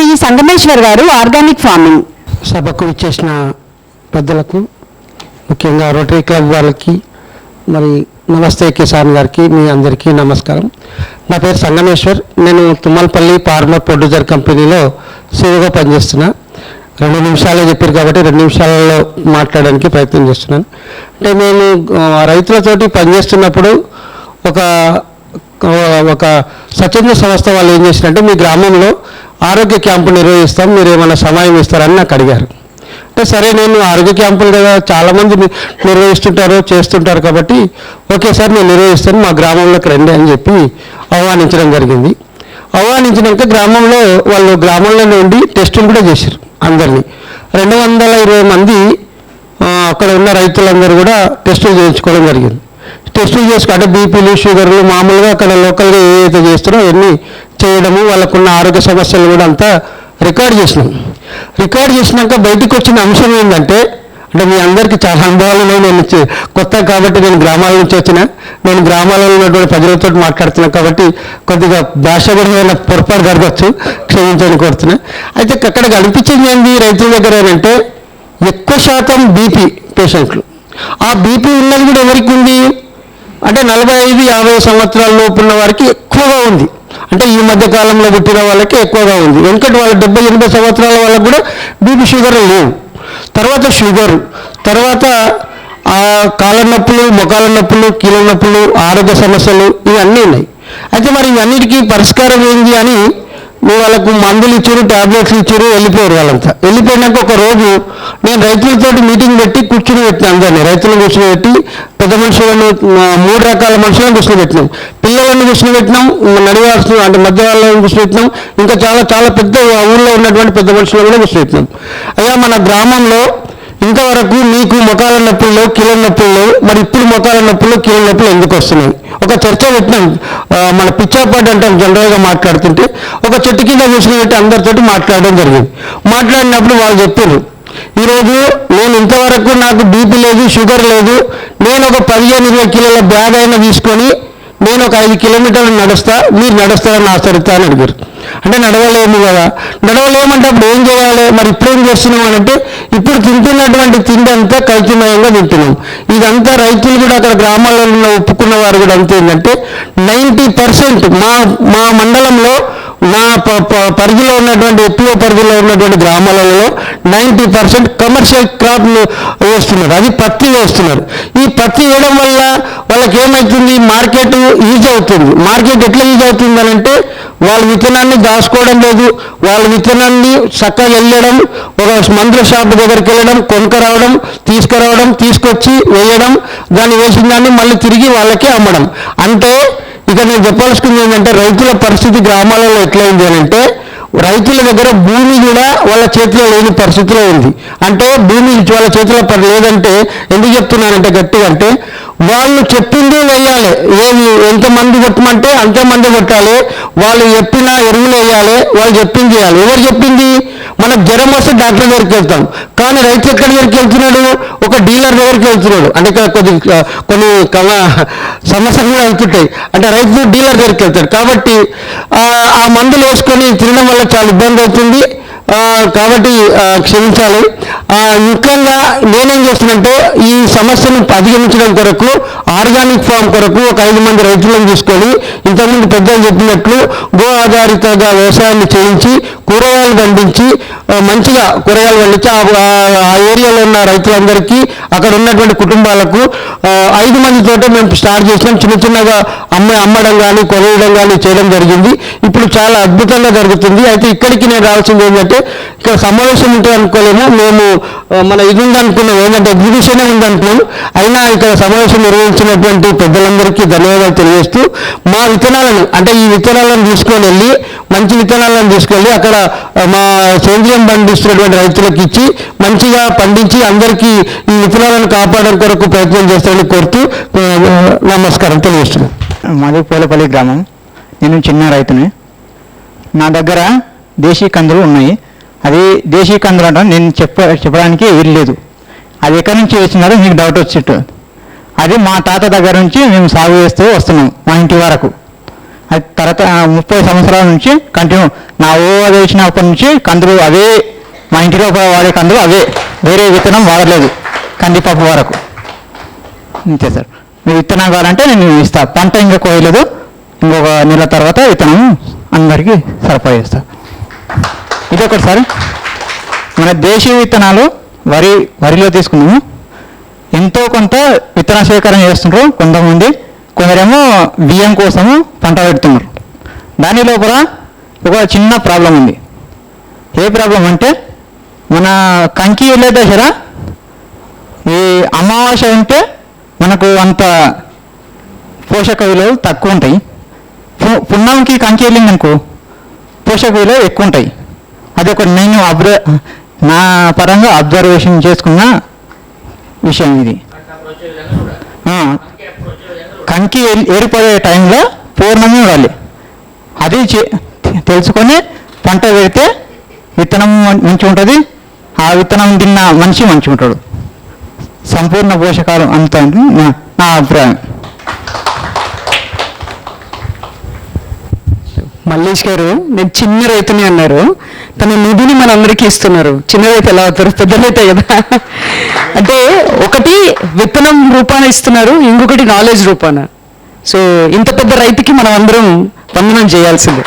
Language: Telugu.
శ్రీ సంగమేశ్వర్ గారు ఆర్గానిక్ ఫార్మింగ్. సభకు ఇచ్చేసిన పెద్దలకు ముఖ్యంగా రోటరీ క్లబ్ వాళ్ళకి మరి నమస్తే కిసాన్ గారికి మీ అందరికీ నమస్కారం. నా పేరు సంగమేశ్వర్. నేను తుమ్మలపల్లి ఫార్మర్ ప్రొడ్యూసర్ కంపెనీలో సేవగా పనిచేస్తున్నా. రెండు నిమిషాలే చెప్పారు కాబట్టి రెండు నిమిషాలలో మాట్లాడడానికి ప్రయత్నం చేస్తున్నాను. అంటే నేను రైతులతోటి పనిచేస్తున్నప్పుడు ఒక ఒక స్వచ్ఛంద సంస్థ వాళ్ళు ఏం చేసినారంటే మీ గ్రామంలో ఆరోగ్య క్యాంపు నిర్వహిస్తాం మీరు ఏమైనా సమయం ఇస్తారని నాకు అడిగారు. అంటే సరే నేను ఆరోగ్య క్యాంపులు కదా చాలామంది నిర్వహిస్తుంటారు చేస్తుంటారు కాబట్టి ఓకే సార్ నేను నిర్వహిస్తాను మా గ్రామంలోకి రండి అని చెప్పి ఆహ్వానించడం జరిగింది. ఆహ్వానించినాక గ్రామంలో వాళ్ళు గ్రామంలో ఉండి టెస్టులు కూడా చేశారు అందరినీ. రెండు వందల ఇరవై మంది అక్కడ ఉన్న రైతులందరూ కూడా టెస్టులు చేయించుకోవడం జరిగింది. టెస్టులు చేసుకు అంటే బీపీలు షుగర్లు మామూలుగా అక్కడ లోకల్గా ఏదైతే చేస్తారో అవన్నీ చేయడము వాళ్ళకున్న ఆరోగ్య సమస్యలు కూడా అంతా రికార్డ్ చేసినాం రికార్డ్ చేసినాక బయటికి వచ్చిన అంశం ఏంటంటే అంటే మీ అందరికీ చాలా అనుభవాలు నేను కొత్త కాబట్టి నేను గ్రామాల నుంచి వచ్చిన నేను గ్రామాలలో ఉన్నటువంటి ప్రజలతో మాట్లాడుతున్నాను కాబట్టి కొద్దిగా భాష కూడా ఏమైనా పొరపాటు జరగచ్చు క్షమించని కోరుతున్నా. అయితే అక్కడ కనిపించింది ఏంది రైతుల దగ్గర ఏంటంటే ఎక్కువ శాతం బీపీ పేషెంట్లు. ఆ బీపీ ఉన్నది కూడా ఎవరికి ఉంది? అంటే నలభై ఐదు యాభై సంవత్సరాల లోపు ఉన్న వారికి ఎక్కువగా ఉంది. అంటే ఈ మధ్య కాలంలో పుట్టిన వాళ్ళకి ఎక్కువగా ఉంది. వెంకట వాళ్ళ డెబ్బై ఎనభై సంవత్సరాల వాళ్ళకు కూడా బీపీ షుగర్ లేవు. తర్వాత షుగర్. తర్వాత ఆ కాళ్ళ నొప్పులు మొకాల నొప్పులు కీళ్ళ నొప్పులు ఆరోగ్య సమస్యలు ఇవన్నీ ఉన్నాయి. అయితే మరి ఇవన్నిటికీ పరిష్కారం ఏంటి అని నువ్వు వాళ్ళకు మందులు ఇచ్చారు ట్యాబ్లెట్స్ ఇచ్చారు వెళ్ళిపోయారు వాళ్ళంతా. వెళ్ళిపోయినాక ఒక రోజు నేను రైతులతో మీటింగ్ పెట్టి కూర్చుని పెట్టిన అందరినీ. రైతులను కూర్చుని పెట్టి పెద్ద మనుషులను మూడు రకాల మనుషులను కూర్చుని పెట్టినాం. పిల్లలను కూర్చుని పెట్టినాం నడివాల్సిన అంటే మధ్య వాళ్ళని కూర్చుని పెట్టినాం. ఇంకా చాలా చాలా పెద్ద ఊళ్ళో ఉన్నటువంటి పెద్ద మనుషులను కూడా కూర్చుని పెట్టినాం. అయ్యా మన గ్రామంలో ఇంతవరకు మీకు మొకాల నొప్పుల్లో కీళ్ళ నొప్పుల్లో మరి ఇప్పుడు మొకాల నొప్పుల్లో కీళ్ళ నొప్పులు ఎందుకు వస్తున్నాయి? ఒక చర్చ పెట్టినాం. మన పిచ్చాపాటు అంటాం జనరల్గా మాట్లాడుతుంటే ఒక చెట్టు కింద కూర్చుని అందరితోటి మాట్లాడడం జరిగింది. మాట్లాడినప్పుడు వాళ్ళు చెప్పారు ఈరోజు నేను ఇంతవరకు నాకు బీపీ లేదు షుగర్ లేదు. నేను ఒక పదిహేను ఇరవై కిలోల బ్యాగ్ అయినా తీసుకొని నేను ఒక ఐదు కిలోమీటర్లు నడుస్తా మీరు నడుస్తారని ఆచరిస్తా అని అడిగారు. అంటే నడవలేము కదా. నడవలేమంటే అప్పుడు ఏం చేయాలి? మరి ఇప్పుడు ఏం చేస్తున్నాం అని అంటే ఇప్పుడు తింటున్నటువంటి తిండి అంతా కల్తీమయంగా తింటున్నాం. ఇదంతా రైతులు కూడా అక్కడ గ్రామాలలో ఉన్న ఒప్పుకున్న వారు కూడా అంతే ఏంటంటే నైంటీ పర్సెంట్ మా మా మండలంలో నా ప- ప- పరిధిలో ఉన్నటువంటి ఎక్కువ పరిధిలో ఉన్నటువంటి గ్రామాలలో నైంటీ పర్సెంట్ కమర్షియల్ క్రాప్ వేస్తున్నారు. అది పత్తి వేస్తున్నారు. ఈ పత్తి వేయడం వల్ల వాళ్ళకి ఏమవుతుంది మార్కెట్ ఈజీ అవుతుంది. మార్కెట్ ఎట్లా ఈజీ అవుతుంది అని అంటే వాళ్ళ విత్తనాన్ని దాచుకోవడం లేదు. వాళ్ళ విత్తనాన్ని చక్కగా వెళ్ళడం ఒక మందుల షాప్ దగ్గరికి వెళ్ళడం కొనుక్కరావడం తీసుకురావడం తీసుకొచ్చి వేయడం దాన్ని వేసిన దాన్ని మళ్ళీ తిరిగి వాళ్ళకి అమ్మడం. అంటే ఇక నేను చెప్పాల్సింది ఏంటంటే రైతుల పరిస్థితి గ్రామాలలో ఎట్లయింది అని అంటే రైతుల దగ్గర భూమి కూడా వాళ్ళ చేతిలో లేని పరిస్థితిలో ఉంది. అంటే భూమి వాళ్ళ చేతిలో లేదంటే ఎందుకు చెప్తున్నానంటే గట్టిగా అంటే వాళ్ళు చెప్పింది వేయాలి ఏమి ఎంతమంది కొట్టమంటే అంతమంది కొట్టాలి. వాళ్ళు చెప్పిన ఎరువులు వేయాలి. వాళ్ళు చెప్పింది చేయాలి ఎవరు చెప్పింది? మనకు జ్వరం వస్తే డాక్టర్ దగ్గరికి వెళ్తాం. కానీ రైతు ఎక్కడి దగ్గరికి వెళ్తున్నాడు? ఒక డీలర్ దగ్గరికి వెళ్తున్నాడు. అంటే ఇక్కడ కొద్ది కొన్ని కల సమస్యలు కూడా వెళ్తుంటాయి. అంటే రైతు డీలర్ దగ్గరికి వెళ్తాడు. కాబట్టి ఆ, మందులు వేసుకొని తినడం వల్ల చాలా ఇబ్బంది అవుతుంది. కాబట్టి క్షమించాలి. ముఖ్యంగా నేనేం చేస్తున్నంటే ఈ సమస్యను అధిగమించడం కొరకు ఆర్గానిక్ ఫామ్ కొరకు ఒక ఐదు మంది రైతులను తీసుకొని ఇంతకుముందు పెద్దలు చెప్పినట్లు గో ఆధారితంగా వ్యవసాయాన్ని చేయించి కూరగాయలు పండించి మంచిగా కూరగాయలు పండించి ఆ- ఆ- ఏరియాలో ఉన్న రైతులందరికీ అక్కడ ఉన్నటువంటి కుటుంబాలకు ఐదు మందితోటే మేము స్టార్ట్ చేసినాం. చిన్న చిన్నగా అమ్మే అమ్మడం కానీ కొనేయడం కానీ చేయడం జరిగింది. ఇప్పుడు చాలా అద్భుతంగా జరుగుతుంది. అయితే ఇక్కడికి నేను రావాల్సింది ఏంటంటే ఇక్కడ సమావేశం ఉంటే అనుకోలేము. మేము మన ఇది ఉందనుకున్నాం. ఏంటంటే ఎగ్జిబిషనే ఉందనుకున్నాం. అయినా ఇక్కడ సమావేశం నిర్వహించినటువంటి పెద్దలందరికీ ధన్యవాదాలు తెలియజేస్తూ మా విత్తనాలను అంటే ఈ విత్తనాలను తీసుకొని వెళ్ళి మంచి విత్తనాలను తీసుకెళ్ళి అక్కడ మా సేంద్రియం పండిస్తున్నటువంటి రైతులకు ఇచ్చి మంచిగా పండించి అందరికీ ఈ విత్తనాలను కాపాడడం కొరకు ప్రయత్నం చేస్తారని కోరుతూ నమస్కారం తెలియజేస్తున్నాను. మాది పూలపల్లి గ్రామం. నేను చిన్న రైతుని. నా దగ్గర దేశీ కందులు ఉన్నాయి. అది దేశీ కందులు అంటే. నేను చెప్ప చెప్పడానికి వీలు లేదు. అది ఎక్కడి నుంచి వచ్చినారో మీకు డౌట్ వచ్చిట్టు. అది మా తాత దగ్గర నుంచి మేము సాగు చేస్తూ వస్తున్నాం మా ఇంటి వరకు. అది తర్వాత ముప్పై సంవత్సరాల నుంచి కంటిన్యూ నా ఓ వేసినప్పటి నుంచి కందులు అవే. మా ఇంటిలో వాడే కందులు అవే. వేరే విత్తనం వాడలేదు. కందిపప్పు వరకు. అంతే సార్ మీరు విత్తనం కావాలంటే నేను ఇస్తా. పంట ఇంకా కోయలేదు. ఇంకొక నెల తర్వాత విత్తనం అందరికీ సరఫరా చేస్తా. ఇది ఒకటి సార్. మన దేశీయ విత్తనాలు వరి వరిలో తీసుకున్నాము. ఎంతో కొంత విత్తన సేకరణ చేస్తుండ్రు కొంతమంది. కొందరేమో బియ్యం కోసము పంట పెడుతున్నారు. దాని లోపల ఒక చిన్న ప్రాబ్లం ఉంది. ఏ ప్రాబ్లం అంటే మన కంకి వెళ్ళే దశలో ఈ అమావాస్య ఉంటే మనకు అంత పోషక విలువలు తక్కువ ఉంటాయి పు- పున్నంకి కంకి వెళ్ళింది అనుకో పోషక విలువలు ఎక్కువ ఉంటాయి అది ఒక నేను అబ్జర్ నా పరంగా అబ్జర్వేషన్ చేసుకున్న విషయం ఇది. కంకి ఏరిపోయే టైంలో పూర్ణమే ఉండాలి. అది చే- తెలుసుకొని పంట పెడితే విత్తనం మంచిగా ఉంటుంది ఆ విత్తనం తిన్న మనిషి మంచిగా ఉంటాడు సంపూర్ణ పోషకాలు అంత నా నా అభిప్రాయం. మల్లేష్ గారు నేను చిన్న రైతుని అన్నారు. తన నిధిని మనందరికీ ఇస్తున్నారు. చిన్న రైతు ఎలా అవుతారు? పెద్ద రైతే కదా. అంటే ఒకటి విత్తనం రూపాన ఇస్తున్నారు ఇంకొకటి నాలెడ్జ్ రూపాన. సో ఇంత పెద్ద రైతుకి మనం అందరం వందనం చేయాల్సిందే.